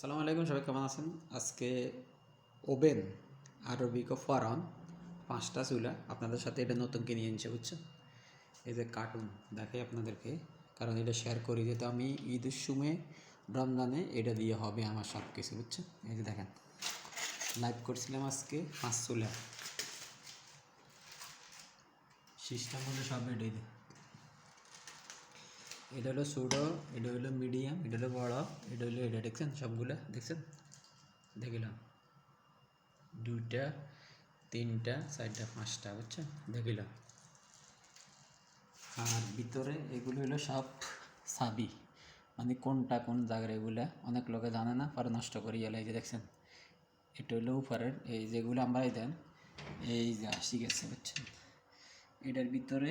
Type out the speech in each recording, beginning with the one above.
সালামু আলাইকুম, সবাই কেমন আছেন? আজকে ওভেন আরবিকো ফারান পাঁচটা চুলা। আপনাদের সাথে এটা নতুন কিনে এনেছে, বুঝছেন? এই যে কার্টুন দেখাই আপনাদেরকে, কারণ এটা শেয়ার করি, যেহেতু আমি ঈদের সময় রমজানে এটা দিয়ে হবে আমার সব কিছু বুঝছেন? এই যে দেখেন লাইভ করছিলাম আজকে পাঁচ চুলা। সিস্টেম হলো সব এটাই এটা হলো ছোটো এটা হলো মিডিয়াম এটা হলো বড়, এটা হলো এটা দেখছেন? সবগুলো, দেখছেন? দেখিলাম দুইটা, তিনটা, চারটা, পাঁচটা, বুঝছেন? দেখিলাম আর ভিতরে এগুলো হলো সব সাবি মানে কোনটা কোন জায়গার এগুলা, অনেক লোকে জানে না, পরে নষ্ট করে গেলে এই যে, দেখছেন? এটা হলো উপরের, এই যেগুলো আমরাই দেন, এই যে, আসি গেছে, বুঝছেন? এটার ভিতরে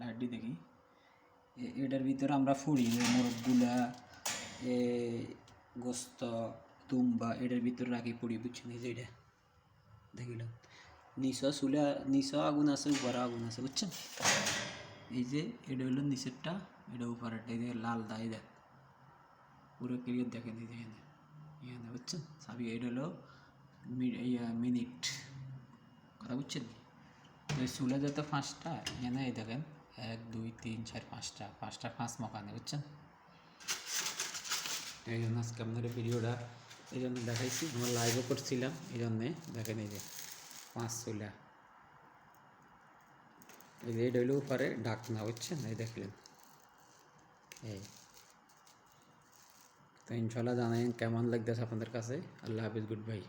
লাড্ডি দেখি। এটার ভিতরে আমরা ফুড়ি, যে মোরগগুলা, এ, গোস্ত তুম্বা এটার ভিতরে রাখি পুড়ি বুঝছেন যে এটা? দেখিলাম। নিচ চুলা নিচ আগুন আছে, উপরে আগুন আছে, বুঝছেন? এই যে এটা হলো নিচেরটা, এটা উপরেরটা, এই যে লাল দাই দেন পুরো ক্লিয়ার দেখেন, এই যে এখানে বুঝছেন? সাবি এটা হলো মিনিট। কথা বুঝছেন? চুলা যত পাঁচটা, এখানে এই দেখেন এক, দুই, তিন, চার, পাঁচটা। পাঁচটা পাঁচ মকানে, বুঝছেন? এই জন্য আজকে আপনাদের ভিডিওটা এই জন্য দেখাইছি। আমরা লাইভও করছিলাম এই জন্যে দেখেন এই যে পাঁচ চুলা। এই যে এটা হইল উপরে ডাকনা বুঝছেন? এই দেখলেন। এই। তো ইনশাল্লাহ জানাই কেমন লাগতেছে আপনাদের কাছে। আল্লাহ হাফিজ, গুড বাই।